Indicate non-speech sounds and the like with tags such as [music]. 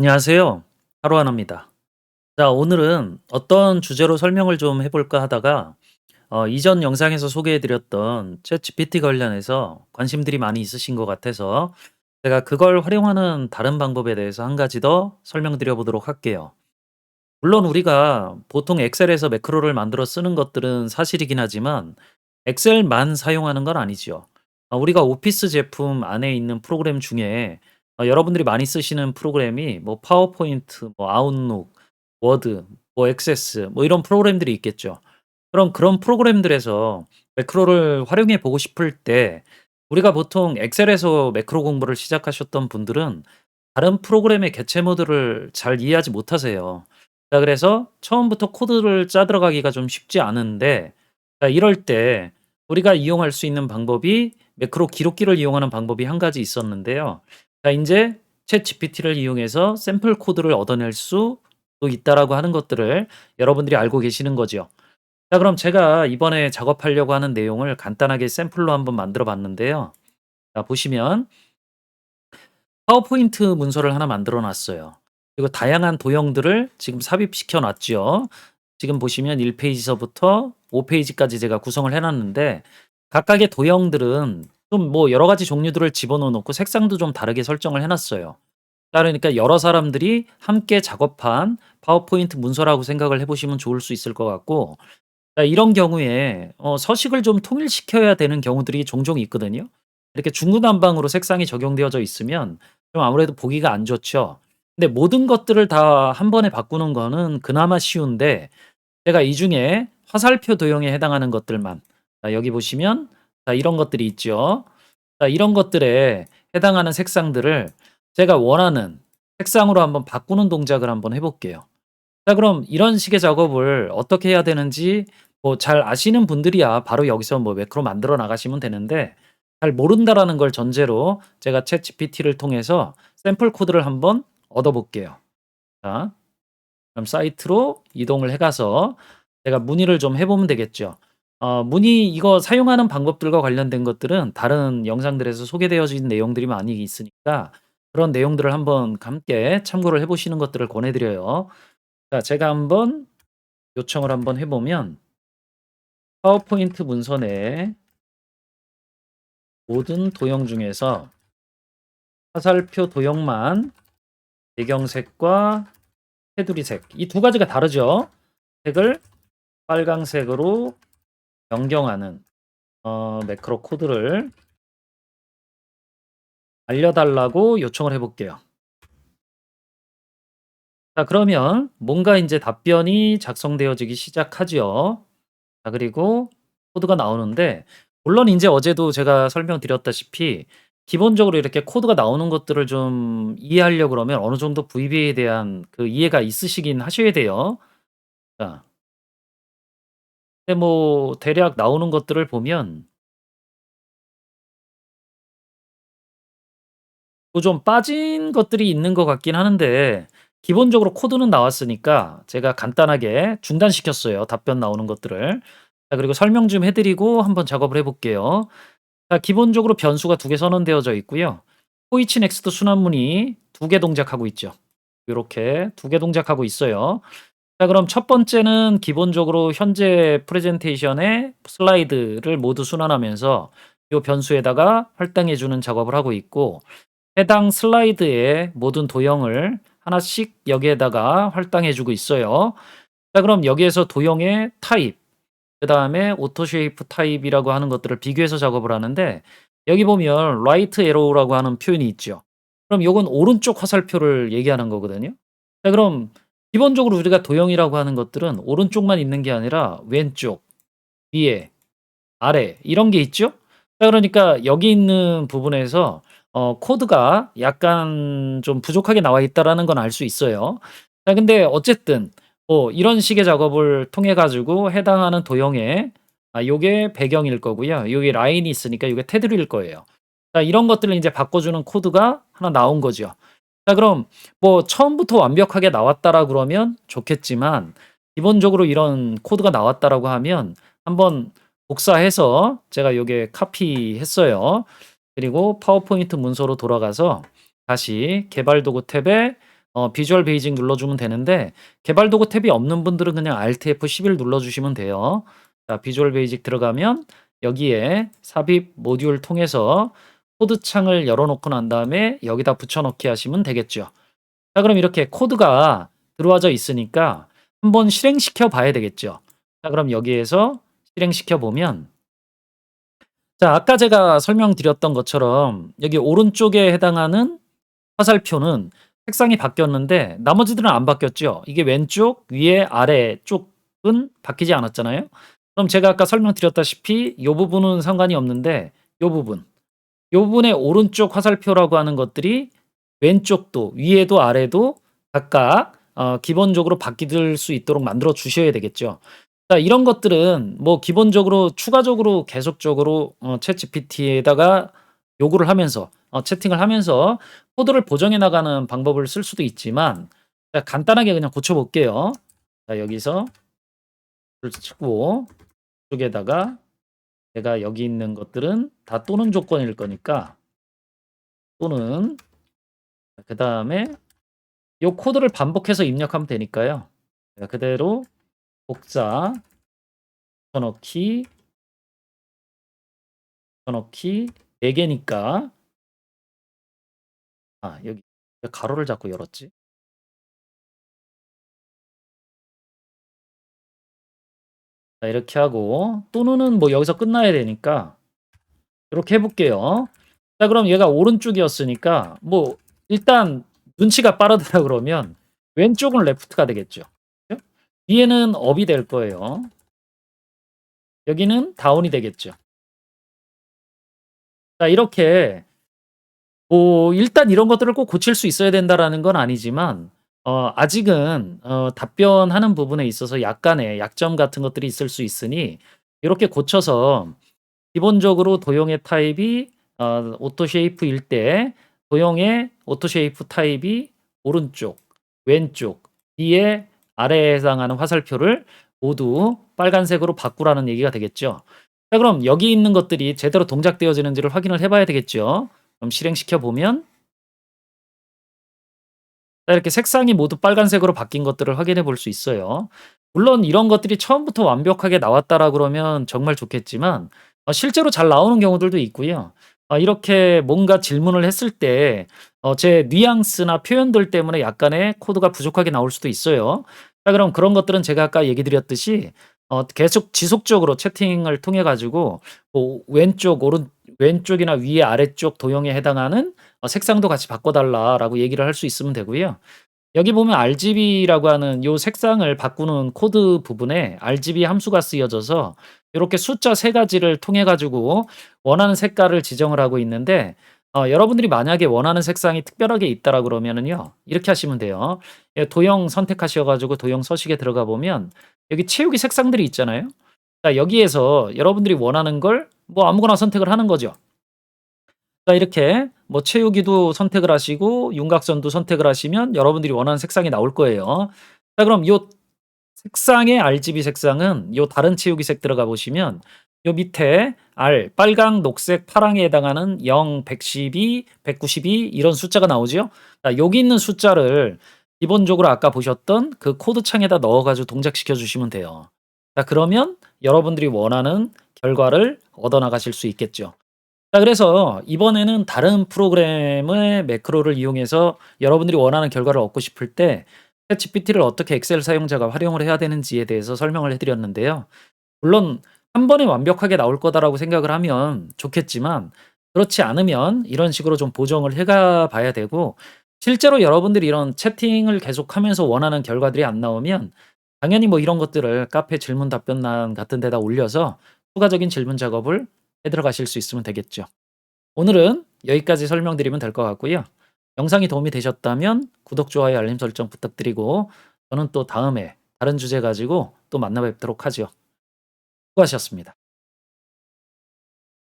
안녕하세요. 하루 하나입니다. 자, 오늘은 어떤 주제로 설명을 좀 해볼까 하다가 어, 이전 영상에서 소개해드렸던 챗GPT 관련해서 관심들이 많이 있으신 것 같아서 제가 그걸 활용하는 다른 방법에 대해서 한 가지 더 설명드려 보도록 할게요. 물론 우리가 보통 엑셀에서 매크로를 만들어 쓰는 것들은 사실이긴 하지만 엑셀만 사용하는 건 아니죠. 어, 우리가 오피스 제품 안에 있는 프로그램 중에 어, 여러분들이 많이 쓰시는 프로그램이 뭐 파워포인트, 뭐 아웃룩, 워드, 뭐 액세스 뭐 이런 프로그램들이 있겠죠. 그럼 그런 프로그램들에서 매크로를 활용해 보고 싶을 때 우리가 보통 엑셀에서 매크로 공부를 시작하셨던 분들은 다른 프로그램의 개체 모드를 잘 이해하지 못하세요. 자, 그래서 처음부터 코드를 짜 들어가기가 좀 쉽지 않은데 자, 이럴 때 우리가 이용할 수 있는 방법이 매크로 기록기를 이용하는 방법이 한 가지 있었는데요. 자, 인제 챗GPT를 이용해서 샘플 코드를 얻어낼 수도 있다라고 하는 것들을 여러분들이 알고 계시는 거죠. 자, 그럼 제가 이번에 작업하려고 하는 내용을 간단하게 샘플로 한번 만들어 봤는데요. 자, 보시면 파워포인트 문서를 하나 만들어 놨어요. 그리고 다양한 도형들을 지금 삽입시켜 놨죠. 지금 보시면 1 페이지서부터 5 페이지까지 제가 구성을 해 놨는데 각각의 도형들은 좀 뭐 여러 가지 종류들을 집어넣어 놓고 색상도 좀 다르게 설정을 해 놨어요. 그러니까 여러 사람들이 함께 작업한 파워포인트 문서라고 생각을 해 보시면 좋을 수 있을 것 같고 자 이런 경우에 어 서식을 좀 통일시켜야 되는 경우들이 종종 있거든요. 이렇게 중구난방으로 색상이 적용되어져 있으면 좀 아무래도 보기가 안 좋죠. 근데 모든 것들을 다한 번에 바꾸는 거는 그나마 쉬운데 제가 이 중에 화살표 도형에 해당하는 것들만 자 여기 보시면 자 이런 것들이 있죠. 자 이런 것들에 해당하는 색상들을 제가 원하는 색상으로 한번 바꾸는 동작을 한번 해 볼게요. 자 그럼 이런 식의 작업을 어떻게 해야 되는지 뭐 잘 아시는 분들이야 바로 여기서 뭐 매크로 만들어 나가시면 되는데 잘 모른다라는 걸 전제로 제가 챗GPT를 통해서 샘플 코드를 한번 얻어 볼게요. 자. 그럼 사이트로 이동을 해 가서 제가 문의를 좀 해 보면 되겠죠. 어 문의 이거 사용하는 방법들과 관련된 것들은 다른 영상들에서 소개되어진 내용들이 많이 있으니까 그런 내용들을 한번 함께 참고를 해 보시는 것들을 권해 드려요. 자 제가 한번 요청을 한번 해 보면 파워포인트 문서 내에 모든 도형 중에서 화살표 도형만 배경색과 테두리 색이두 가지가 다르죠. 색을 빨강색으로 변경하는 어 매크로 코드를 알려 달라고 요청을 해 볼게요. 자 그러면 뭔가 인제 답변이 작성되어지기 시작하죠. 자 그리고 코드가 나오는데 물론 인제 어제도 제가 설명드렸다시피 기본적으로 이렇게 코드가 나오는 것들을 좀 이해하려고 그러면 어느 정도 VBA에 대한 그 이해가 있으시긴 하셔야 돼요. 자. 근데 뭐 대략 나오는 것들을 보면 뭐좀 빠진 것들이 있는 것 같긴 하는데 기본적으로 코드는 나왔으니까 제가 간단하게 중단시켰어요, 답변 나오는 것들을. 자 그리고 설명 좀 해 드리고 한번 작업을 해 볼게요. 자 기본적으로 변수가 2 개 선언되어져 있고요. 포이치 넥스트 순환문이 2 개 동작하고 있죠. 요렇게 2 개 동작하고 있어요. 자 그럼 첫 번째는 기본적으로 현재 프레젠테이션의 슬라이드를 모두 순환하면서 요 변수에다가 할당해 주는 작업을 하고 있고 해당 슬라이드의 모든 도형을 하나씩 여기에다가 할당해 주고 있어요. 자 그럼 여기에서 도형의 타입 그 다음에 오토 쉐이프 타입이라고 하는 것들을 비교해서 작업을 하는데 여기 보면 라이트 에로우라고 하는 표현이 있죠. 그럼 요건 오른쪽 화살표를 얘기하는 거거든요. 자 그럼 기본적으로 우리가 도형이라고 하는 것들은 오른쪽만 있는 게 아니라 왼쪽, 위에, 아래 이런 게 있죠. 자 그러니까 여기 있는 부분에서 어 코드가 약간 좀 부족하게 나와 있다라는 건 알 수 있어요. 자 근데 어쨌든 뭐 이런 식의 작업을 통해 가지고 해당하는 도형에 아 요게 배경일 거고요. 여기 라인이 있으니까 요게 테두리일 거예요. 자 이런 것들을 인제 바꿔 주는 코드가 하나 나온 거죠. 자 그럼 뭐 처음부터 완벽하게 나왔다라 그러면 좋겠지만 기본적으로 이런 코드가 나왔다라고 하면 한번 복사해서 제가 요게 카피했어요. 그리고 파워포인트 문서로 돌아가서 다시 개발 도구 탭에 어 비주얼 베이직 눌러주면 되는데 개발 도구 탭이 없는 분들은 그냥 Alt F11 눌러주시면 돼요. 자 비주얼 베이직 들어가면 여기에 삽입 모듈 통해서 코드 창을 열어 놓고 난 다음에 여기다 붙여 넣기 하시면 되겠죠. 자 그럼 이렇게 코드가 들어와져 있으니까 한번 실행시켜 봐야 되겠죠. 자 그럼 여기에서 실행시켜 보면 자 아까 제가 설명드렸던 것처럼 여기 오른쪽에 해당하는 화살표는 색상이 바뀌었는데 나머지들은 안 바뀌었죠. 이게 왼쪽, 위에, 아래 쪽은 바뀌지 않았잖아요. 그럼 제가 아까 설명드렸다시피 이 부분은 상관이 없는데 이 부분, 이 부분의 오른쪽 화살표라고 하는 것들이 왼쪽도 위에도 아래도 각각 어, 기본적으로 바뀔 수 있도록 만들어 주셔야 되겠죠. 자, 이런 것들은 뭐 기본적으로 추가적으로 계속적으로 어, 챗 GPT에다가 요구를 하면서 어, 채팅을 하면서 코드를 보정해 나가는 방법을 쓸 수도 있지만 자, 간단하게 그냥 고쳐 볼게요. 자, 여기서 를 치고 쪽에다가 제가 여기 있는 것들은 다 또는 조건일 거니까 또는 그 다음에 이 코드를 반복해서 입력하면 되니까요. 그대로 복사 쳐넣기 쳐넣기 4개니까 아 여기 왜 가로를 자꾸 열었지? 자 이렇게 하고 또는은 뭐 여기서 끝나야 되니까 이렇게 해볼게요. 자 그럼 얘가 오른쪽이었으니까 뭐 일단 눈치가 빠르다 [laughs] 그러면 왼쪽은 레프트가 되겠죠. 위에는 업이 될 거예요. 여기는 다운이 되겠죠. 자 이렇게 뭐 일단 이런 것들을 꼭 고칠 수 있어야 된다라는 건 아니지만 어 아직은 어 답변하는 부분에 있어서 약간의 약점 같은 것들이 있을 수 있으니 이렇게 고쳐서 기본적으로 도형의 타입이 어 오토 쉐이프일 때 도형의 오토 쉐이프 타입이 오른쪽, 왼쪽, 뒤에 아래에 해당하는 화살표를 모두 빨간색으로 바꾸라는 얘기가 되겠죠. 자 그럼 여기 있는 것들이 제대로 동작되어지는지를 확인을 해 봐야 되겠죠. 그럼 실행시켜 보면 자 이렇게 색상이 모두 빨간색으로 바뀐 것들을 확인해 볼 수 있어요. 물론 이런 것들이 처음부터 완벽하게 나왔다라 그러면 정말 좋겠지만 어 실제로 잘 나오는 경우들도 있고요. 어 이렇게 뭔가 질문을 했을 때어제 뉘앙스나 표현들 때문에 약간의 코드가 부족하게 나올 수도 있어요. 자 그럼 그런 것들은 제가 아까 얘기 드렸듯이 어 계속 지속적으로 채팅을 통해 가지고 뭐 왼쪽 오른 왼쪽이나 위에 아래쪽 도형에 해당하는 어 색상도 같이 바꿔 달라라고 얘기를 할 수 있으면 되고요. 여기 보면 RGB라고 하는 요 색상을 바꾸는 코드 부분에 RGB 함수가 쓰여져서 요렇게 숫자 3 가지를 통해 가지고 원하는 색깔을 지정을 하고 있는데 어 여러분들이 만약에 원하는 색상이 특별하게 있다라 그러면은요. 이렇게 하시면 돼요. 예 도형 선택하셔 가지고 도형 서식에 들어가 보면 여기 채우기 색상들이 있잖아요. 자 여기에서 여러분들이 원하는 걸 뭐 아무거나 선택을 하는 거죠. 자 이렇게 뭐 채우기도 선택을 하시고 윤곽선도 선택을 하시면 여러분들이 원하는 색상이 나올 거예요. 자 그럼 요 색상의 RGB 색상은 요 다른 채우기 색 들어가 보시면 요 밑에 R 빨강, 녹색, 파랑에 해당하는 0, 112, 192 이런 숫자가 나오죠. 자 여기 있는 숫자를 기본적으로 아까 보셨던 그 코드 창에다 넣어 가지고 동작시켜 주시면 돼요. 자 그러면 여러분들이 원하는 결과를 얻어 나가실 수 있겠죠. 자 그래서 이번에는 다른 프로그램의 매크로를 이용해서 여러분들이 원하는 결과를 얻고 싶을 때 챗 GPT를 어떻게 엑셀 사용자가 활용을 해야 되는지에 대해서 설명을 해 드렸는데요. 물론 한 번에 완벽하게 나올 거다라고 생각을 하면 좋겠지만 그렇지 않으면 이런 식으로 좀 보정을 해가 봐야 되고 실제로 여러분들이 이런 채팅을 계속하면서 원하는 결과들이 안 나오면 당연히 뭐 이런 것들을 카페 질문 답변란 같은 데다 올려서 추가적인 질문 작업을 해 들어가실 수 있으면 되겠죠. 오늘은 여기까지 설명드리면 될 것 같고요. 영상이 도움이 되셨다면 구독, 좋아요, 알림 설정 부탁드리고 저는 또 다음에 다른 주제 가지고 또 만나 뵙도록 하죠. 수고하셨습니다.